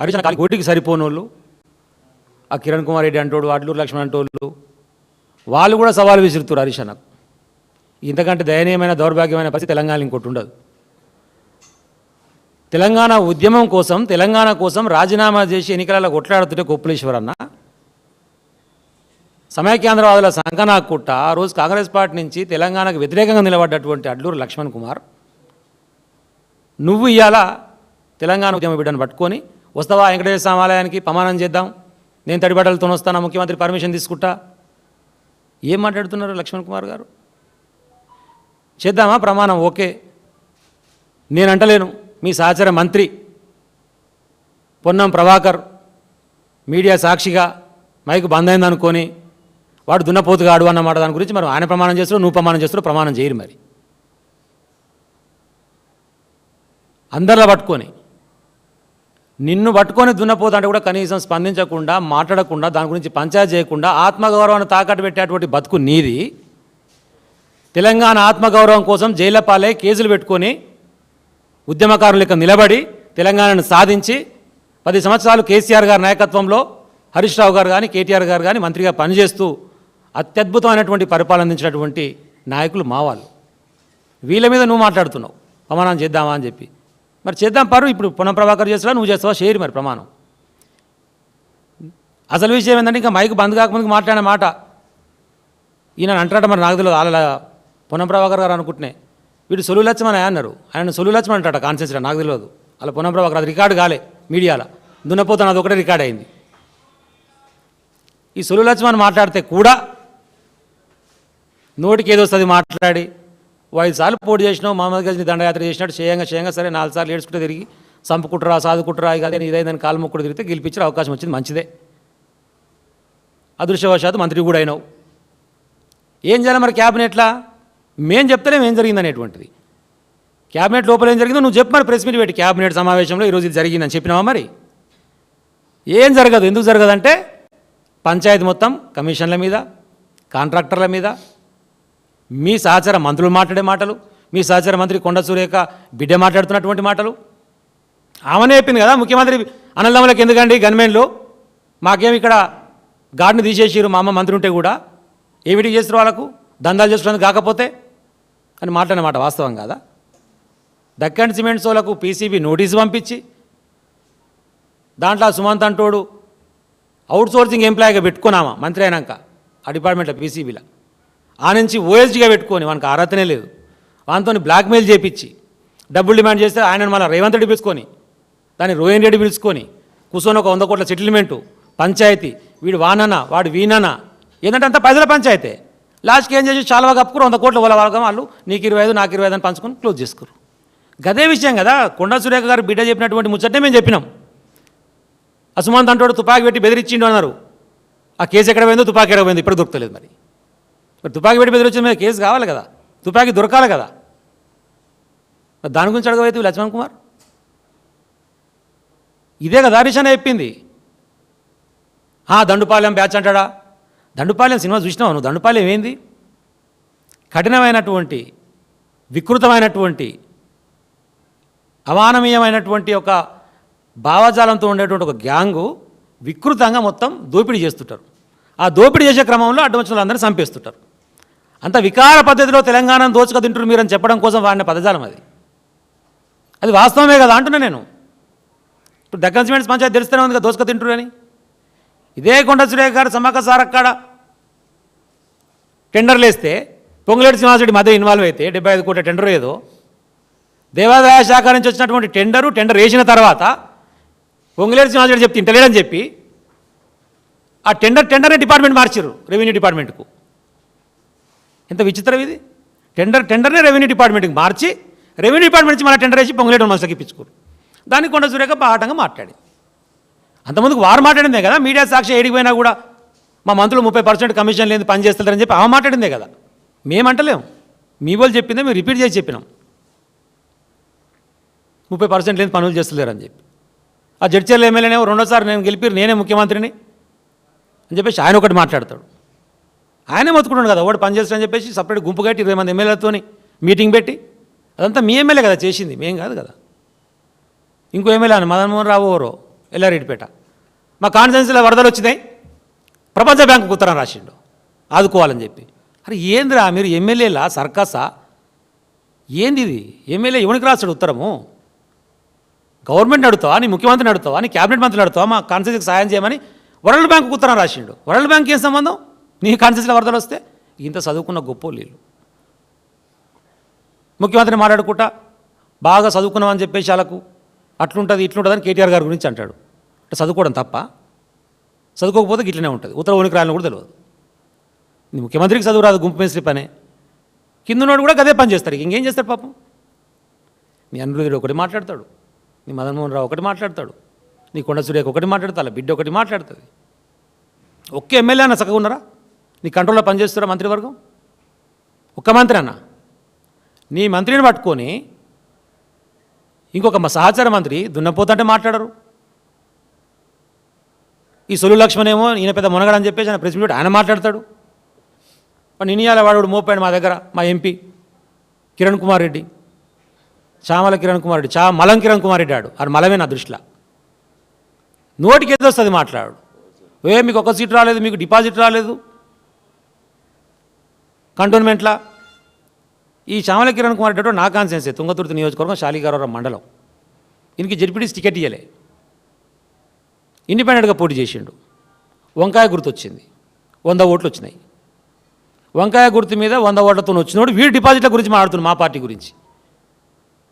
హరిచంద్ర కాలి కోటికి సరిపోని వాళ్ళు ఆ కిరణ్ కుమార్ రెడ్డి అంటోడు అడ్లూరు లక్ష్మణ్ అంటోళ్ళు వాళ్ళు కూడా సవాలు విసురుతారు హరీష్ అన్నకు ఇంతకంటే దయనీయమైన దౌర్భాగ్యమైన పరిస్థితి తెలంగాణ ఇంకోటి ఉండదు. తెలంగాణ ఉద్యమం కోసం తెలంగాణ కోసం రాజీనామా చేసి ఎన్నికలలో కొట్లాడుతుంటే కొప్పులేశ్వర్ అన్న సమైక్యాంధ్రవాదుల సంకనాకుట్ట ఆ రోజు కాంగ్రెస్ పార్టీ నుంచి తెలంగాణకు వ్యతిరేకంగా నిలబడ్డటువంటి అడ్లూరు లక్ష్మణ్ కుమార్ నువ్వు ఇవాళ తెలంగాణ ఉద్యమ బిడ్డను పట్టుకొని వస్తావా వెంకటేశ్వర స్వామి ఆలయానికి ప్రమాణం చేద్దాం. నేను తడిబట్టలతో వస్తానా. ముఖ్యమంత్రి పర్మిషన్ తీసుకుంటా. ఏం మాట్లాడుతున్నారు లక్ష్మణ్ కుమార్ గారు? చేద్దామా? ప్రమాణం? ఓకే. నేను అంటలేను. మీ సహచర మంత్రి పొన్నం ప్రభాకర్ మీడియా సాక్షిగా మైకు బంద్ అయిందనుకొని వాడు దున్నపోతుగాడు అన్నమాట దాని గురించి మరి ఆయన ప్రమాణం చేస్తాడు నువ్వు ప్రమాణం చేస్తాడు ప్రమాణం చేయరు మరి. అందరిలో పట్టుకొని నిన్ను పట్టుకొని దున్నపోతుంటే కూడా కనీసం స్పందించకుండా మాట్లాడకుండా దాని గురించి పంచాయతీ చేయకుండా ఆత్మగౌరవాన్ని తాకట్టు పెట్టేటువంటి బతుకు నీది. తెలంగాణ ఆత్మగౌరవం కోసం జైళ్ళ పాలై కేసులు పెట్టుకొని ఉద్యమకారుల లెక్క నిలబడి తెలంగాణను సాధించి పది సంవత్సరాలు కేసీఆర్ గారి నాయకత్వంలో హరీష్ రావు గారు కానీ కేటీఆర్ గారు కానీ మంత్రిగా పనిచేస్తూ అత్యద్భుతమైనటువంటి పరిపాలన అందించినటువంటి నాయకులు మా వాళ్ళు. వీళ్ళ మీద నువ్వు మాట్లాడుతున్నావు. అవమానం చేద్దామా అని చెప్పి. మరి చేద్దాం పరు ఇప్పుడు పొన్నం ప్రభాకర్ చేస్తావా నువ్వు చేస్తావా షేర్ మరి ప్రమాణం. అసలు విషయం ఏంటంటే ఇంకా మైక్ బంద్ కాకముందుకు మాట్లాడిన మాట. ఈయన అంటాడు మరి నాకు తెలియదు వాళ్ళ పొన్నం ప్రభాకర్ గారు అనుకుంటున్నాయి. వీడు సొలు లక్ష్మణ అన్నారు. ఆయన సొలు లక్ష్మణ్ అంటాడు కాన్సెన్స్లో నాకు తెలియదు. అలా పొన్నం ప్రభాకర్ అది రికార్డు కాలే మీడియాలో. దున్నపోతాను అది ఒకటే రికార్డ్ అయింది. ఈ సొలు లక్ష్మణ్ మాట్లాడితే కూడా నోటికి ఏదో వస్తుంది మాట్లాడి సార్లు పోటీ చేసినావు మహమ్మద్ గజ్ని దండయాత్ర చేసినట్టు చేయంగా చేయంగా సరే నాలుగు సార్లు ఏడ్చుకుంటే తిరిగి చంపుకుంటురా సాదుకుంటురా ఇక ఇదైందని కాలు ముక్కుడు తిరిగితే గెలిపించే అవకాశం వచ్చింది మంచిదే. అదృష్టవశాత్తు మంత్రి కూడా అయినావు. ఏం చేయాలి మరి క్యాబినెట్లా? మేం చెప్తలేం ఏం జరిగింది అనేటువంటిది. క్యాబినెట్ లోపల ఏం జరిగిందో నువ్వు చెప్పు మరి ప్రెస్ మీట్ పెట్టి క్యాబినెట్ సమావేశంలో ఈరోజు ఇది జరిగిందని చెప్పినావా మరి? ఏం జరగదు ఎందుకు జరగదంటే పంచాయతీ మొత్తం కమిషన్ల మీద కాంట్రాక్టర్ల మీద మీ సహచర మంత్రులు మాట్లాడే మాటలు మీ సహచర మంత్రి కొండ సురేఖ బిడ్డ మాట్లాడుతున్నటువంటి మాటలు. ఆమెనే చెప్పింది కదా ముఖ్యమంత్రి అన్నదమ్ములకు ఎందుకండి గన్మెన్లు మాకేం ఇక్కడ గాడిని తీసేసారు మా అమ్మ మంత్రి ఉంటే కూడా? ఏమిటి చేస్తారు వాళ్ళకు? దందాలు చేస్తున్నందుకు కాకపోతే? అని మాట్లాడిన మాట వాస్తవం కాదా? దక్కన్ సిమెంట్స్ వాళ్ళకు పీసీబీ నోటీసు పంపించి దాంట్లో సుమంత్ అంటోడు అవుట్ సోర్సింగ్ ఎంప్లాయీగా పెట్టుకున్నామా? మంత్రి అయినాక. ఆ డిపార్ట్మెంట్లో పీసీబీలో. ఆ నుంచి ఓఎస్డీగా పెట్టుకొని మనకు అర్హతనే లేదు. వానితో బ్లాక్మెయిల్ చేపించి డబ్బులు డిమాండ్ చేస్తే ఆయన మళ్ళీ రేవంత్ రెడ్డి పిలుచుకొని దాన్ని రోహన్ రెడ్డి పిలుచుకొని కూర్చొని ఒక వంద కోట్ల సెటిల్మెంటు పంచాయతీ వీడు వానన వాడు వీనన ఏంటంటే అంత పైసల పంచాయతే. లాస్ట్కి ఏం చేసి చాలా కప్పుకురు వంద కోట్ల వాళ్ళ వాళ్ళ వాళ్ళు నీకు ఇరవై ఐదు నాకు ఇరవై ఐదు అని పంచుకొని క్లోజ్ చేసుకురు గదే విషయం కదా కొండా సురేఖ గారు బిడ్డ చెప్పినటువంటి ముచ్చటే మేము చెప్పినాం. అసుమంత్ అంటాడు తుపాకీ పెట్టి బెదిరించిండు అన్నారు. ఆ కేసు ఎక్కడ పోయిందో తుపాకీ ఎక్కడ పోయిందో ఇప్పుడు దొరకలేదు మరి. మరి తుపాకీ పెట్టి బెదిరించిన మీద కేసు కావాలి కదా. తుపాకీ దొరకాలి కదా. మరి దాని గురించి అడగవైతే లక్ష్మణ్ కుమార్? ఇదే కదా హరీష్ చెప్పింది. ఆ, దండుపాలెం బ్యాచ్ అంటాడా? దండుపాలెం సినిమా చూసినావు నువ్వు? దండుపాలెం ఏంది? కఠినమైనటువంటి వికృతమైనటువంటి అమానవీయమైనటువంటి ఒక భావజాలంతో ఉండేటువంటి ఒక గ్యాంగు వికృతంగా మొత్తం దోపిడీ చేస్తుంటారు. ఆ దోపిడీ చేసే క్రమంలో అడ్డవచ్చిన వాళ్ళందరినీ చంపేస్తుంటారు. అంత వికార పద్ధతిలో తెలంగాణను దోచుక తింటారు మీరని చెప్పడం కోసం వాడిన పదజాలం అది. అది వాస్తవమే కదా అంటున్నా నేను. ఇప్పుడు దక్కన్ సిమెంట్స్ పంచాయతీ తెలుస్తూనే ఉంది కదా దోచుక తింటారు అని. ఇదే కొండ సురేఖ గారు సమ్మక్క సారక్కడ టెండర్లు వేస్తే పొంగులేటి శ్రీనివాసరెడ్డి మధ్య ఇన్వాల్వ్ అయితే డెబ్బై ఐదు కోట్ల టెండర్ ఏదో దేవాదాయ శాఖ నుంచి వచ్చినటువంటి టెండరు టెండర్ వేసిన తర్వాత పొంగులేటి శ్రీనివాసరెడ్డి చెప్తే ఇంటలేడని చెప్పి ఆ టెండర్ టెండర్నే డిపార్ట్మెంట్ మార్చారు రెవెన్యూ డిపార్ట్మెంట్కు. ఎంత విచిత్రం ఇది? టెండర్ టెండర్నే రెవెన్యూ డిపార్ట్మెంట్కి మార్చి రెవెన్యూ డిపార్ట్మెంట్ నుంచి మళ్ళీ టెండర్ వేసి పొంగులేటి మనసుకి ఇప్పించుకోరు. దానికి కొండ సురేఖ పాఠంగా మాట్లాడి అంతమందికి వారు మాట్లాడిందే కదా మీడియా సాక్షి ఏడిపోయినా కూడా మా మంత్రులు ముప్పై పర్సెంట్ కమిషన్ లేని పని చేస్తారని చెప్పి ఆమె మాట్లాడిందే కదా. మేమంటలేము మీ వాళ్ళు చెప్పిందే మేము రిపీట్ చేసి చెప్పినాం. ముప్పై పర్సెంట్ లేని పనులు చేస్తలేరని చెప్పి. ఆ జడ్చర్ల ఎమ్మెల్యేనే రెండోసారి నేను గెలిపి నేనే ముఖ్యమంత్రిని అని చెప్పేసి ఆయన ఒకటి మాట్లాడతాడు. ఆయనే మొత్తుకున్నాడు కదా ఒకటి పనిచేస్తాడని చెప్పేసి సపరేట్ గుంపు కట్టి ఇరవై మంది ఎమ్మెల్యేలతో మీటింగ్ పెట్టి అదంతా మీ ఎమ్మెల్యే కదా చేసింది మేం కాదు కదా. ఇంకో ఎమ్మెల్యే అని మదన్మోహన్ రావు ఎవరో ఎల్లారెడ్డిపేట. మా కాన్ఫరెన్స్లో వరదలు వచ్చినాయి ప్రపంచ బ్యాంకు ఉత్తరం రాసిండు ఆదుకోవాలని చెప్పి. అరే ఏందిరా మీరు ఎమ్మెల్యేలా సర్కసా? ఏంది ఇది? ఎమ్మెల్యే ఎవరికి రాస్తాడు ఉత్తరము? గవర్నమెంట్ అడుగుతావా నీ ముఖ్యమంత్రిని అడుగుతావా నీ క్యాబినెట్ మంత్రిని అడుగుతావా మా కాన్స్టిట్యూన్సీకి సాయం చేయమని వరల్డ్ బ్యాంకు ఉత్తరం రాసిండు. వరల్డ్ బ్యాంక్ ఏం సంబంధం? నీ కాన్స్టిట్యూన్సీలో వరదలు వస్తే? ఇంత చదువుకున్న గొప్ప ముఖ్యమంత్రిని మాట్లాడుకుంటా బాగా చదువుకున్నామని చెప్పేసి వాళ్ళకు అట్లుంటుంది ఇట్లుంటుంది అని కేటీఆర్ గారి గురించి అంటాడు. అంటే చదువుకోవడం తప్ప? చదువుకోకపోతే ఇట్లనే ఉంటుంది. ఉత్తర ఉనికి రాయాలని కూడా తెలియదు నీ ముఖ్యమంత్రికి చదువు రాదు గుంపు మేస్త్రి పనే. కిందనోడు కూడా అదే పని చేస్తాడు. ఇంకేం చేస్తాడు పాపం? నీ అనురుడు ఒకటి మాట్లాడతాడు. నీ మదన్మోహన్ రావు ఒకటి మాట్లాడతాడు. నీ కొండ సూర్యకి ఒకటి మాట్లాడతా బిడ్డ ఒకటి మాట్లాడుతుంది. ఒక్క ఎమ్మెల్యే అన్న చక్కగా ఉన్నారా? నీ కంట్రోల్లో పనిచేస్తారా మంత్రివర్గం? ఒక్క మంత్రి అన్న నీ మంత్రిని పట్టుకొని ఇంకొక మా సహచార మంత్రి దున్నపోతంటే మాట్లాడరు. ఈ సొలు లక్ష్మణ్ ఏమో ఈయన పెద్ద మునగడని చెప్పేసి ఆయన ప్రెస్ మీట్ ఆయన మాట్లాడతాడు. మరి నినియాల వాడు మోపాడు మా దగ్గర మా ఎంపీ కిరణ్ కుమార్ రెడ్డి. చామల కిరణ్ కుమార్ రెడ్డి చా మలం కిరణ్ కుమార్ రెడ్డి ఆడు. అది మలమే నా దృష్టిలో. నోటికి ఏదో వస్తుంది మాట్లాడు. ఏ మీకు ఒక సీట్ రాలేదు మీకు డిపాజిట్ రాలేదు. కంటోన్మెంట్లా? ఈ శ్యామల కిరణ్ కుమార్ రెడ్డి నా కాన్సెన్సే తుంగతుర్తి నియోజకవర్గం శాలిగారవరం మండలం. ఈయనకి జడ్పీటీసీ టికెట్ ఇవ్వలే ఇండిపెండెంట్గా పోటీ చేసిండు. వంకాయ గుర్తు వచ్చింది వంద ఓట్లు వచ్చినాయి వంకాయ గుర్తు మీద వంద ఓట్లతో వచ్చినోడు వీడి డిపాజిట్ల గురించి మాట్లాడుతున్నాడు మా పార్టీ గురించి.